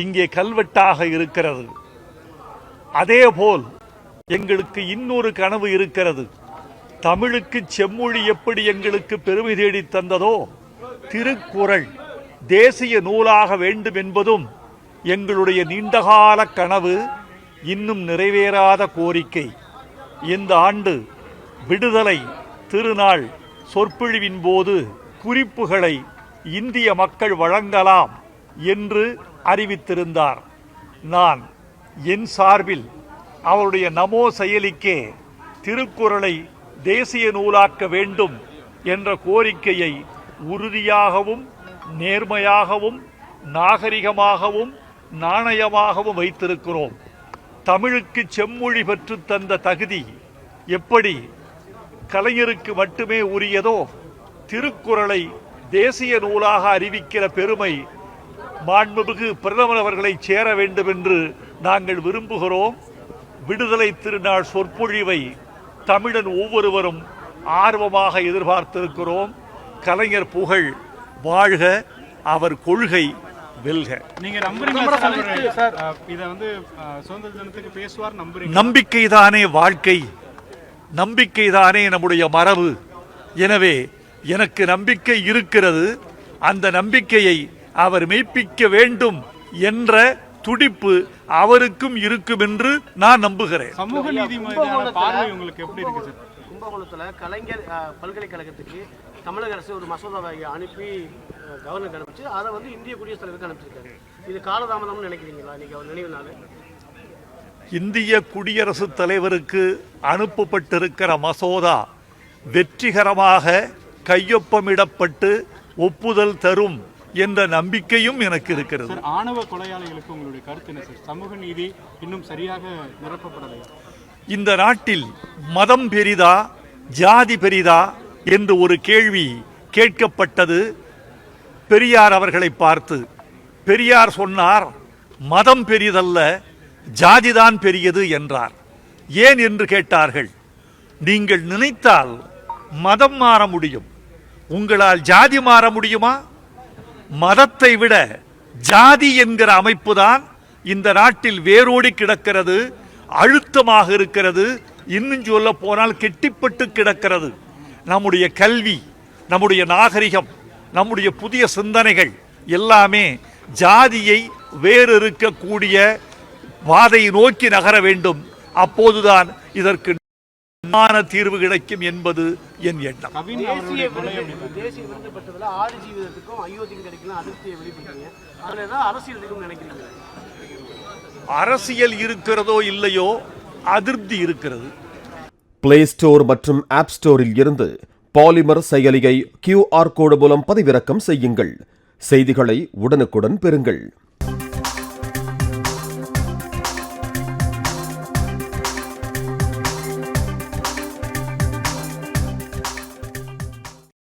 இங்கே கல்வெட்டாக இருக்கிறது. அதேபோல் எங்களுக்கு இன்னொரு கனவு இருக்கிறது. தமிழுக்கு செம்மொழி எப்படி எங்களுக்கு பெருமை தேடி தந்ததோ திருக்குறள் தேசிய நூலாக வேண்டும் என்பதும் எங்களுடைய நீண்டகால கனவு இன்னும் நிறைவேறாத கோரிக்கை. இந்த ஆண்டு விடுதலை திருநாள் சொற்பொழிவின் போது குறிப்புகளை இந்திய மக்கள் வழங்கலாம் என்று அறிவித்திருந்தார். நான் என் சார்பில் அவருடைய நமோ செயலிக்கே திருக்குறளை தேசிய நூலாக்க வேண்டும் என்ற கோரிக்கையை உறுதியாகவும் நேர்மையாகவும் நாகரிகமாகவும் நாணயமாகவும் வைத்திருக்கிறோம். தமிழுக்கு செம்மொழி பெற்றுத் தந்த தகுதி எப்படி கலைஞருக்கு மட்டுமே உரியதோ திருக்குறளை தேசிய நூலாக அறிவிக்கிற பெருமை மாண்புமிகு பிரதமர் அவர்களை சேர வேண்டும் என்று நாங்கள் விரும்புகிறோம். விடுதலை திருநாள் சொற்பொழிவை தமிழன் ஒவ்வொருவரும் ஆர்வமாக எதிர்பார்த்திருக்கிறோம். கலைஞர் புகழ் வாழ்க அவர் கொள்கை வெல்க. நீங்க நம்புறீங்களா சார்? அவரு, அஹ், இத வந்து அஹ், சுதந்திர தினத்துக்கு பேசுவார் நம்புறீங்க நம்பிக்கைதானே வாழ்க்கை. நம்பிக்கைதானே நம்முடைய மரபு. எனவே எனக்கு நம்பிக்கை இருக்கிறது. அந்த நம்பிக்கையை அவர் மெய்ப்பிக்க வேண்டும் என்ற துடிப்பு அவருக்கும் இருக்கும் என்று நான் நம்புகிறேன். சமூக நீதி மீதான பார்வை உங்களுக்கு எப்படி இருக்கு சார்? கும்பகோணத்தில் கலைஞர் பல்கலைக்கழகத்துக்கு தமிழக அரசு ஒரு மசோதாவை அனுப்பி கவர்னருக்கு அனுப்பிச்சு அதை வந்து இந்திய குடியரசுத் தலைவருக்கு அனுப்பிச்சிருக்காரு. இது காலதாமதம்னு நினைக்கிறீங்களா? இன்னைக்கு அவர் நினைவு நாள். இந்திய குடியரசுத் தலைவருக்கு அனுப்பப்பட்டிருக்கிற மசோதா வெற்றிகரமாக கையொப்பமிடப்பட்டு ஒப்புதல் தரும் என்ற நம்பிக்கையும் எனக்கு இருக்கிறது. ஆணவ கொலையாளிகளுக்கு உங்களுடைய கருத்து என்ன சார்? சமூக நீதி இன்னும் சரியாக நிரப்பப்படலையா இந்த நாட்டில் மதம் பெரிதா ஜாதி பெரிதா என்று ஒரு கேள்வி கேட்கப்பட்டது. பெரியார் அவர்களை பார்த்து பெரியார் சொன்னார் மதம் பெரிதல்ல ஜாதிதான் பெரியது என்றார். ஏன் என்று கேட்டார்கள் நீங்கள் நினைத்தால் மதம் மாற முடியும். உங்களால் ஜாதி மாற முடியுமா? மதத்தை விட ஜாதி என்கிற அமைப்புதான் இந்த நாட்டில் வேரோடி கிடக்கிறது அழுத்தமாக இருக்கிறது இன்னும் சொல்ல போனால் கெட்டிப்பட்டு கிடக்கிறது. நம்முடைய கல்வி நம்முடைய நாகரிகம் நம்முடைய புதிய சிந்தனைகள் எல்லாமே ஜாதியை வேறு இருக்கக்கூடிய பாதையை நோக்கி நகர வேண்டும். அப்போதுதான் இதற்கு நியாயமான தீர்வு கிடைக்கும் என்பது என் எண்ணம். அரசியல் இருக்கிறதோ இல்லையோ அதிருப்தி இருக்கிறது. பிளே ஸ்டோர் மற்றும் ஆப் ஸ்டோரில் இருந்து பாலிமர் செயலியை கியூஆர் கோடு மூலம் பதிவிறக்கம் செய்யுங்கள். செய்திகளை உடனுக்குடன் பெறுங்கள்.